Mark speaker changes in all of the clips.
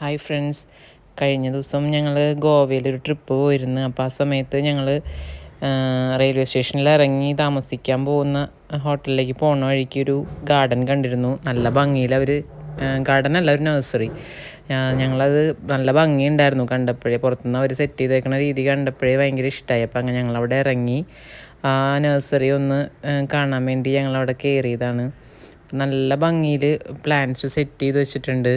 Speaker 1: Hi friends കഴിഞ്ഞ ദിവസം ഞങ്ങൾ ഗോവയിൽ ഒരു ട്രിപ്പ് പോയിരുന്നു. അപ്പോൾ ആ സമയത്ത് ഞങ്ങൾ റെയിൽവേ സ്റ്റേഷനിൽ ഇറങ്ങി താമസിക്കാൻ പോകുന്ന ഹോട്ടലിലേക്ക് പോണ വഴിക്ക് ഒരു ഗാർഡൻ കണ്ടിരുന്നു. നല്ല ഭംഗിയിൽ അവർ ഗാർഡൻ അല്ല ഒരു നഴ്സറി ഞങ്ങളത് നല്ല ഭംഗിയുണ്ടായിരുന്നു കണ്ടപ്പോഴേ. പുറത്തുനിന്ന് അവർ സെറ്റ് ചെയ്തേക്കുന്ന രീതി കണ്ടപ്പോഴേ ഭയങ്കര ഇഷ്ടമായി അപ്പോൾ അങ്ങനെ ഞങ്ങളവിടെ ഇറങ്ങി. ആ നഴ്സറി ഒന്ന് കാണാൻ വേണ്ടി ഞങ്ങളവിടെ കയറിയതാണ് നല്ല ഭംഗിയിൽ പ്ലാന്റ്സ് സെറ്റ് ചെയ്ത് വെച്ചിട്ടുണ്ട്.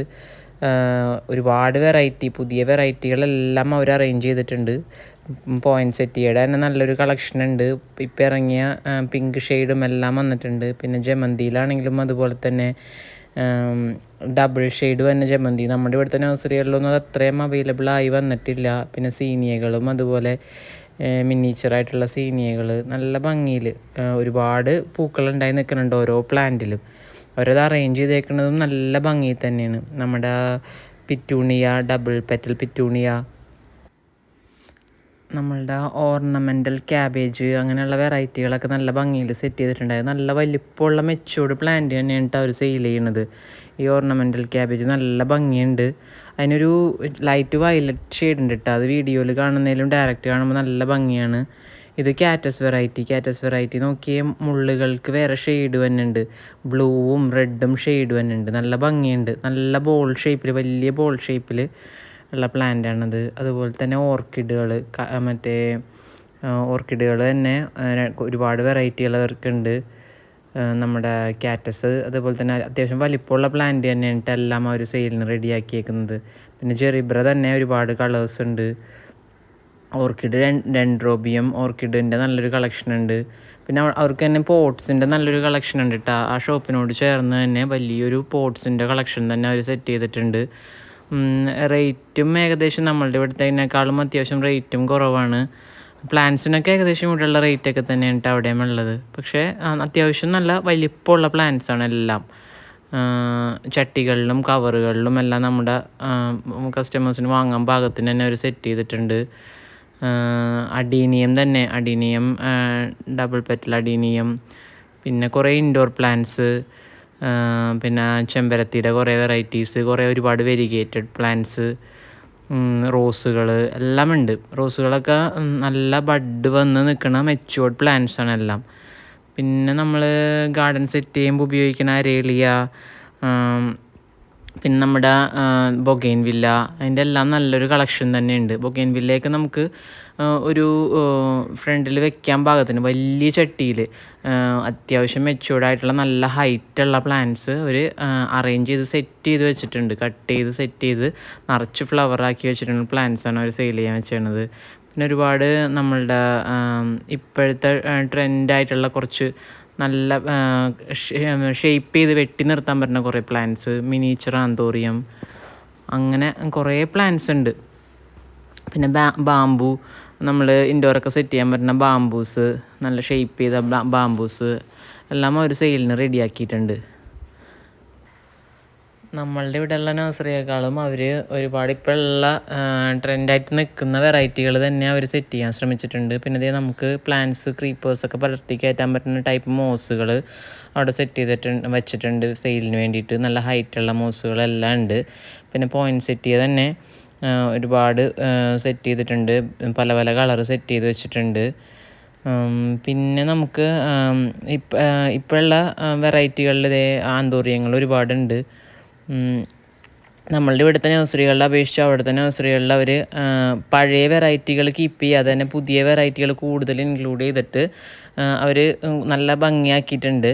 Speaker 1: ഒരുപാട് വെറൈറ്റി പുതിയ വെറൈറ്റികളെല്ലാം അവർ അറേഞ്ച് ചെയ്തിട്ടുണ്ട്. പോയിന്റ് സെറ്റിയുടെ തന്നെ നല്ലൊരു കളക്ഷൻ ഉണ്ട്. ഇപ്പം ഇറങ്ങിയ പിങ്ക് ഷെയ്ഡും എല്ലാം വന്നിട്ടുണ്ട്. പിന്നെ ജമന്തിയിലാണെങ്കിലും അതുപോലെ തന്നെ ഡബിൾ ഷെയ്ഡ് തന്നെ ജമന്തി. നമ്മുടെ ഇവിടുത്തെ നഴ്സറികളിലൊന്നും അത് അത്രയും അവൈലബിൾ ആയി വന്നിട്ടില്ല. പിന്നെ സീനിയകളും അതുപോലെ മിന്നീച്ചറായിട്ടുള്ള സീനിയകൾ നല്ല ഭംഗിയിൽ ഒരുപാട് പൂക്കളുണ്ടായി നിൽക്കുന്നുണ്ട് ഓരോ പ്ലാന്റിലും അവരത് അറേഞ്ച് ചെയ്തേക്കുന്നതും നല്ല ഭംഗി തന്നെയാണ്. നമ്മുടെ പിറ്റൂണിയ ഡബിൾ പെറ്റൽ പിറ്റൂണിയ നമ്മളുടെ ഓർണമെന്റൽ ക്യാബേജ് അങ്ങനെയുള്ള വെറൈറ്റികളൊക്കെ നല്ല ഭംഗിയിൽ സെറ്റ് ചെയ്തിട്ടുണ്ടായത് നല്ല വലിപ്പമുള്ള മെച്ചൂർഡ് പ്ലാന്റ് തന്നെയാണ് അവർ സെയിൽ ചെയ്യുന്നത് ഈ ഓർണമെന്റൽ ക്യാബേജ് നല്ല ഭംഗിയുണ്ട്. അതിനൊരു ലൈറ്റ് വയലറ്റ് ഷെയ്ഡ് ഉണ്ട് കേട്ടോ അത് വീഡിയോയിൽ കാണുന്നതിലും ഡയറക്റ്റ് കാണുമ്പോൾ നല്ല ഭംഗിയാണ്. ഇത് കാറ്റസ് വെറൈറ്റി കാറ്റസ് വെറൈറ്റി. നോക്കിയ മുള്ളുകൾക്ക് വേറെ ഷെയ്ഡ് വന്നുണ്ട്. ബ്ലൂവും റെഡും ഷെയ്ഡ് വന്നുണ്ട്. നല്ല ഭംഗിയുണ്ട്. നല്ല ബോൾ ഷേപ്പിൽ വലിയ ബോൾ ഷേപ്പിൽ ഉള്ള പ്ലാന്റാണത് അതുപോലെ തന്നെ ഓർക്കിഡുകൾ മറ്റേ ഓർക്കിഡുകൾ തന്നെ ഒരുപാട് വെറൈറ്റികളവർക്കുണ്ട് നമ്മുടെ കാറ്റസ്. അതുപോലെ തന്നെ അത്യാവശ്യം വലിപ്പമുള്ള പ്ലാന്റ് തന്നെയാണ് എല്ലാം അവർ സെയിലിന് റെഡിയാക്കിയേക്കുന്നത് പിന്നെ ജെറിബ്ര തന്നെ ഒരുപാട് കളേഴ്സ് ഉണ്ട്. ഓർക്കിഡ് ഡെൻഡ്രോബിയം ഓർക്കിഡിന്റെ നല്ലൊരു കളക്ഷൻ ഉണ്ട്. പിന്നെ അവർക്ക് തന്നെ പോട്ട്സിന്റെ നല്ലൊരു കളക്ഷൻ ഉണ്ട് കേട്ടോ ആ ഷോപ്പിനോട് ചേർന്ന് തന്നെ വലിയൊരു പോട്ട്സിന്റെ കളക്ഷൻ തന്നെ അവർ സെറ്റ് ചെയ്തിട്ടുണ്ട്. റേറ്റും ഏകദേശം നമ്മളുടെ ഇവിടുത്തേക്കാളും അത്യാവശ്യം റേറ്റും കുറവാണ്. പ്ലാന്റ്സിനൊക്കെ ഏകദേശം ഇവിടെയുള്ള റേറ്റൊക്കെ തന്നെയാണ് കേട്ടോ അവിടെയും ഉള്ളത്. പക്ഷേ അത്യാവശ്യം നല്ല വലിപ്പമുള്ള പ്ലാന്റ്സാണ് എല്ലാം. ചട്ടികളിലും കവറുകളിലും എല്ലാം നമ്മുടെ കസ്റ്റമേഴ്സിന് വാങ്ങാൻ ഭാഗത്തിന് തന്നെ അവർ സെറ്റ് ചെയ്തിട്ടുണ്ട്. അഡീനിയം തന്നെ. അഡീനിയം ഡബിൾ പെറ്റൽ അഡീനിയം പിന്നെ കുറേ ഇൻഡോർ പ്ലാന്റ്സ് പിന്നെ ചെമ്പരത്തിയുടെ കുറേ വെറൈറ്റീസ് കുറേ ഒരുപാട് വെരിഗേറ്റഡ് പ്ലാന്റ്സ് റോസുകൾ എല്ലാം ഉണ്ട് റോസുകളൊക്കെ നല്ല ബഡ് വന്ന് നിൽക്കുന്ന മെച്ചുവേർഡ് പ്ലാന്റ്സ് ആണ് എല്ലാം. പിന്നെ നമ്മൾ ഗാർഡൻ സെറ്റ് ചെയ്യുമ്പോൾ ഉപയോഗിക്കുന്ന അരേലിയ പിന്നെ നമ്മുടെ ബൊഗൈൻ വില്ല അതിന്റെ എല്ലാം നല്ലൊരു കളക്ഷൻ തന്നെയുണ്ട്. ബൊഗൈൻ വില്ലയൊക്കെ നമുക്ക് ഒരു ഫ്രണ്ടിൽ വെക്കാൻ പാകത്തിന് വലിയ ചട്ടിയിൽ അത്യാവശ്യം മെച്ചൂർഡായിട്ടുള്ള നല്ല ഹൈറ്റുള്ള പ്ലാന്റ്സ് അവർ അറേഞ്ച് ചെയ്ത് സെറ്റ് ചെയ്ത് വെച്ചിട്ടുണ്ട്. കട്ട് ചെയ്ത് സെറ്റ് ചെയ്ത് നിറച്ച് ഫ്ലവറാക്കി വെച്ചിട്ടുണ്ട് പ്ലാന്റ്സാണ് അവർ സെയിൽ ചെയ്യാൻ വെച്ചിരുന്നത് പിന്നെ ഒരുപാട് നമ്മളുടെ ഇപ്പോഴത്തെ ട്രെൻഡായിട്ടുള്ള കുറച്ച് നല്ല ഷേപ്പ് ചെയ്ത് വെട്ടി നിർത്താൻ പറ്റുന്ന കുറേ പ്ലാന്റ്സ് മിനിയേച്ചർ ആന്തോറിയം അങ്ങനെ കുറേ പ്ലാന്റ്സ് ഉണ്ട്. പിന്നെ ബാമ്പു നമ്മൾ ഇൻഡോറൊക്കെ സെറ്റ് ചെയ്യാൻ പറ്റുന്ന ബാമ്പൂസ് നല്ല ഷേപ്പ് ചെയ്ത ബാമ്പൂസ് എല്ലാം അവർ സെയിലിന് റെഡിയാക്കിയിട്ടുണ്ട് നമ്മളുടെ ഇവിടെയുള്ള നഴ്സറിയേക്കാളും അവർ ഒരുപാട് ഇപ്പോഴുള്ള ട്രെൻഡായിട്ട് നിൽക്കുന്ന വെറൈറ്റികൾ തന്നെ അവർ സെറ്റ് ചെയ്യാൻ ശ്രമിച്ചിട്ടുണ്ട്. പിന്നെ ഇതേ നമുക്ക് പ്ലാന്റ്സ് ക്രീപ്പേഴ്സൊക്കെ പടർത്തി കയറ്റാൻ പറ്റുന്ന ടൈപ്പ് മോസുകൾ അവിടെ സെറ്റ് ചെയ്തിട്ടുണ്ട് വെച്ചിട്ടുണ്ട് സെയിലിന് വേണ്ടിയിട്ട്. നല്ല ഹൈറ്റുള്ള മോസുകളെല്ലാം ഉണ്ട്. പിന്നെ പോയിന്റ് സെറ്റ് ചെയ്ത് തന്നെ ഒരുപാട് സെറ്റ് ചെയ്തിട്ടുണ്ട്. പല പല കളർ സെറ്റ് ചെയ്ത് വെച്ചിട്ടുണ്ട്. പിന്നെ നമുക്ക് ഇപ്പം ഇപ്പോഴുള്ള വെറൈറ്റികളിൽ ഇതേ ആന്തോറിയങ്ങൾ ഒരുപാടുണ്ട്. നമ്മളുടെ ഇവിടുത്തെ നഴ്സറികളിൽ അപേക്ഷിച്ച് അവിടുത്തെ നഴ്സറികളിൽ അവർ പഴയ വെറൈറ്റികൾ കീപ്പ് ചെയ്യാതെ തന്നെ പുതിയ വെറൈറ്റികൾ കൂടുതൽ ഇൻക്ലൂഡ് ചെയ്തിട്ട് അവർ നല്ല ഭംഗിയാക്കിയിട്ടുണ്ട്.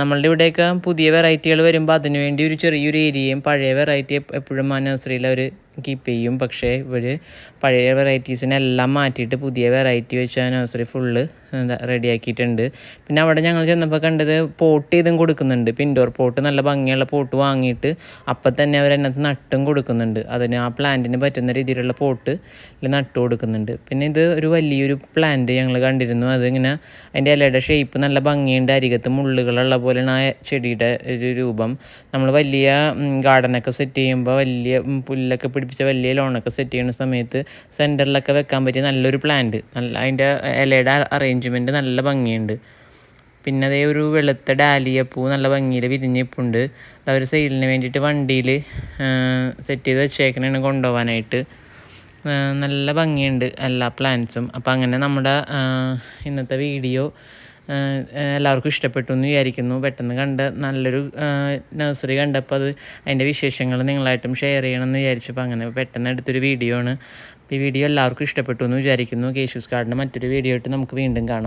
Speaker 1: നമ്മളുടെ ഇവിടെയൊക്കെ പുതിയ വെറൈറ്റികൾ വരുമ്പോൾ അതിനു വേണ്ടി ഒരു ചെറിയൊരു ഏരിയയും പഴയ വെറൈറ്റി എപ്പോഴും ആ നഴ്സറിയിൽ അവർ കീപ്പ് ചെയ്യും. പക്ഷേ ഇവർ പഴയ വെറൈറ്റീസിനെല്ലാം മാറ്റിയിട്ട് പുതിയ വെറൈറ്റി വെച്ച് ആ നഴ്സറി ഫുള്ള് എന്താ റെഡിയാക്കിയിട്ടുണ്ട്. പിന്നെ അവിടെ ഞങ്ങൾ ചെന്നപ്പോൾ കണ്ടത് പോട്ട് ചെയ്തും കൊടുക്കുന്നുണ്ട്. ഇപ്പം ഇൻഡോർ പോട്ട് നല്ല ഭംഗിയുള്ള പോട്ട് വാങ്ങിയിട്ട് അപ്പം തന്നെ അവർ അതിനകത്ത് നട്ടും കൊടുക്കുന്നുണ്ട്. അതിന് ആ പ്ലാന്റിന് പറ്റുന്ന രീതിയിലുള്ള പോട്ട് നട്ട് കൊടുക്കുന്നുണ്ട്. പിന്നെ ഇത് ഒരു വലിയൊരു പ്ലാന്റ് ഞങ്ങൾ കണ്ടിരുന്നു. അതിങ്ങനെ അതിന്റെ ഇലയുടെ ഷേപ്പ് നല്ല ഭംഗിയുണ്ട്. അരികത്ത് മുള്ളുകളുള്ള പോലെയാണ് ആ ചെടിയുടെ ഒരു രൂപം. നമ്മൾ വലിയ ഗാർഡനൊക്കെ സെറ്റ് ചെയ്യുമ്പോൾ വലിയ പുല്ലൊക്കെ പിടിപ്പിച്ച വലിയ ലോണൊക്കെ സെറ്റ് ചെയ്യുന്ന സമയത്ത് സെന്ററിലൊക്കെ വെക്കാൻ പറ്റിയ നല്ലൊരു പ്ലാന്റ് നല്ല അതിന്റെ ഇലയുടെ അറേഞ്ച്മെന്റ് നല്ല ഭംഗിയുണ്ട്. പിന്നെ അതേ ഒരു വെളുത്ത ഡാലിയ പൂ നല്ല ഭംഗിയിൽ വിരിഞ്ഞിപ്പുണ്ട് അവർ സെയിലിന് വേണ്ടിയിട്ട് വണ്ടിയിൽ സെറ്റ് ചെയ്ത് വെച്ചേക്കണേണ് കൊണ്ടുപോകാനായിട്ട് നല്ല ഭംഗിയുണ്ട് എല്ലാ പ്ലാന്റ്സും അപ്പോൾ അങ്ങനെ നമ്മുടെ ഇന്നത്തെ വീഡിയോ എല്ലാവർക്കും ഇഷ്ടപ്പെട്ടു എന്ന് വിചാരിക്കുന്നു. പെട്ടെന്ന് കണ്ട നല്ലൊരു നഴ്സറി കണ്ടപ്പോൾ അത് അതിന്റെ വിശേഷങ്ങൾ നിങ്ങളായിട്ടും ഷെയർ ചെയ്യണമെന്ന് വിചാരിച്ചപ്പോൾ അങ്ങനെ പെട്ടെന്ന് എടുത്തൊരു വീഡിയോ ആണ്. ഈ വീഡിയോ എല്ലാവർക്കും ഇഷ്ടപ്പെട്ടു എന്ന് വിചാരിക്കുന്നു. കേശൂസ് കാർഡിന്റെ മറ്റൊരു വീഡിയോ ആയിട്ട് നമുക്ക് വീണ്ടും കാണാം.